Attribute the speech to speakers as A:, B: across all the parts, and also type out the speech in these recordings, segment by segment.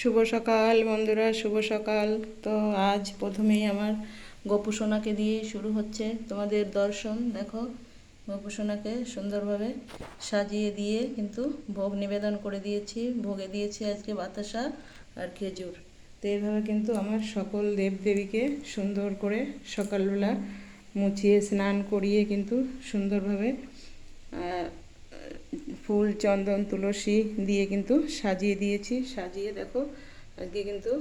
A: শুভ সকাল বন্ধুরা, শুভ সকাল। তো আজ প্রথমেই আমার গোপুসোনাকে দিয়ে শুরু হচ্ছে তোমাদের দর্শন। দেখো গোপুসোনাকে সুন্দরভাবে সাজিয়ে দিয়ে কিন্তু ভোগ নিবেদন করে দিয়েছি। ভোগে দিয়েছি আজকে বাতাসা আর খেজুর। তো এইভাবে কিন্তু আমার সকল দেবদেবীকে সুন্দর করে সকালবেলা মুছিয়ে স্নান করিয়ে কিন্তু সুন্দরভাবে ফুল, চন্দন, তুলসী দিয়ে কিন্তু সাজিয়ে দিয়েছি। সাজিয়ে দেখো, আজকে কিন্তু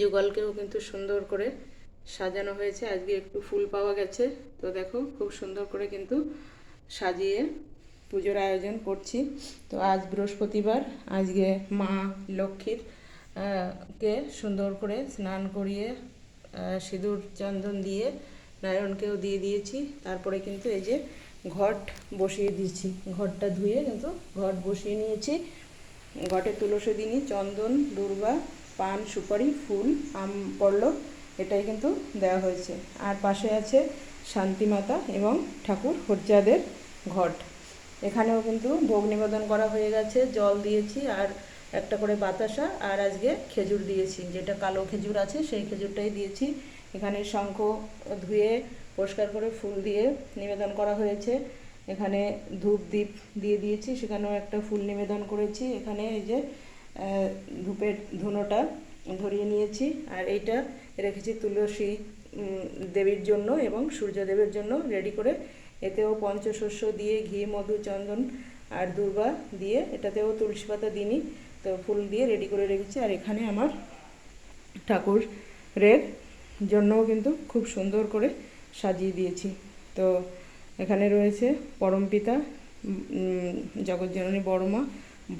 A: যুগলকেও কিন্তু সুন্দর করে সাজানো হয়েছে। আজকে একটু ফুল পাওয়া গেছে। তো দেখো, খুব সুন্দর করে কিন্তু সাজিয়ে পুজোর আয়োজন করছি। তো আজ বৃহস্পতিবার, আজকে মা লক্ষ্মীর কে সুন্দর করে স্নান করিয়ে সিঁদুর, চন্দন দিয়ে নারায়ণকেও দিয়ে দিয়েছি। তারপরে কিন্তু এই যে ঘট বসিয়ে দিয়েছি। ঘরটা ধুয়ে কিন্তু ঘট বসিয়ে নিয়েছি। ঘটে তুলসী দিনই চন্দন, দুর্বা, পান, সুপারি, ফুল, আম পড়ল এটাই কিন্তু দেওয়া হয়েছে। আর পাশে আছে শান্তিমাতা এবং ঠাকুর হরজাদের ঘট। এখানেও কিন্তু ভোগ নিবেদন করা হয়ে গেছে। জল দিয়েছি আর একটা করে বাতাসা আর আজকে খেজুর দিয়েছি। যেটা কালো খেজুর আছে, সেই খেজুরটাই দিয়েছি। এখানে শঙ্খ ধুয়ে পরিষ্কার করে ফুল দিয়ে নিবেদন করা হয়েছে। এখানে ধূপ দ্বীপ দিয়ে দিয়েছি, সেখানেও একটা ফুল নিবেদন করেছি। এখানে এই যে ধূপের ধুনোটা ধরিয়ে নিয়েছি, আর এইটা রেখেছি তুলসী দেবীর জন্য এবং সূর্যদেবের জন্য রেডি করে। এতেও পঞ্চশস্য দিয়ে ঘি, মধু, চন্দন আর দুর্বা দিয়ে এটাতেও তুলসী পাতা দিনই তো ফুল দিয়ে রেডি করে রেখেছি। আর এখানে আমার ঠাকুরের জন্যও কিন্তু খুব সুন্দর করে সাজিয়ে দিয়েছি। তো এখানে রয়েছে পরমপিতা জগৎজননী বড়মা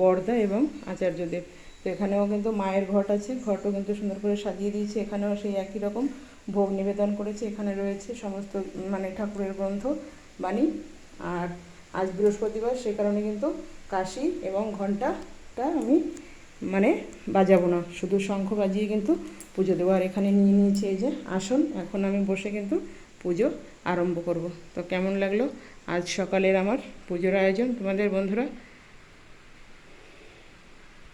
A: বর্দা এবং আচার্যদেব। তো এখানেও কিন্তু মায়ের ঘট আছে, ঘটও কিন্তু সুন্দর করে সাজিয়ে দিয়েছে। এখানেও সেই একই রকম ভোগ নিবেদন করেছে। এখানে রয়েছে সমস্ত মানে ঠাকুরের গ্রন্থ, বাণী। আর আজ বৃহস্পতিবার, সে কারণে কিন্তু কাশি এবং ঘণ্টাটা আমি মানে বাজাবো না। শুধু শঙ্খ বাজিয়ে কিন্তু পুজো দেবো। আর এখানে নিয়ে নিয়েছি এই যে আসন। এখন আমি বসে কিন্তু পুজো আরম্ভ করব। তো কেমন লাগল? আজ সকালের আমার পুজোর আয়োজন। তোমাদের বন্ধুরা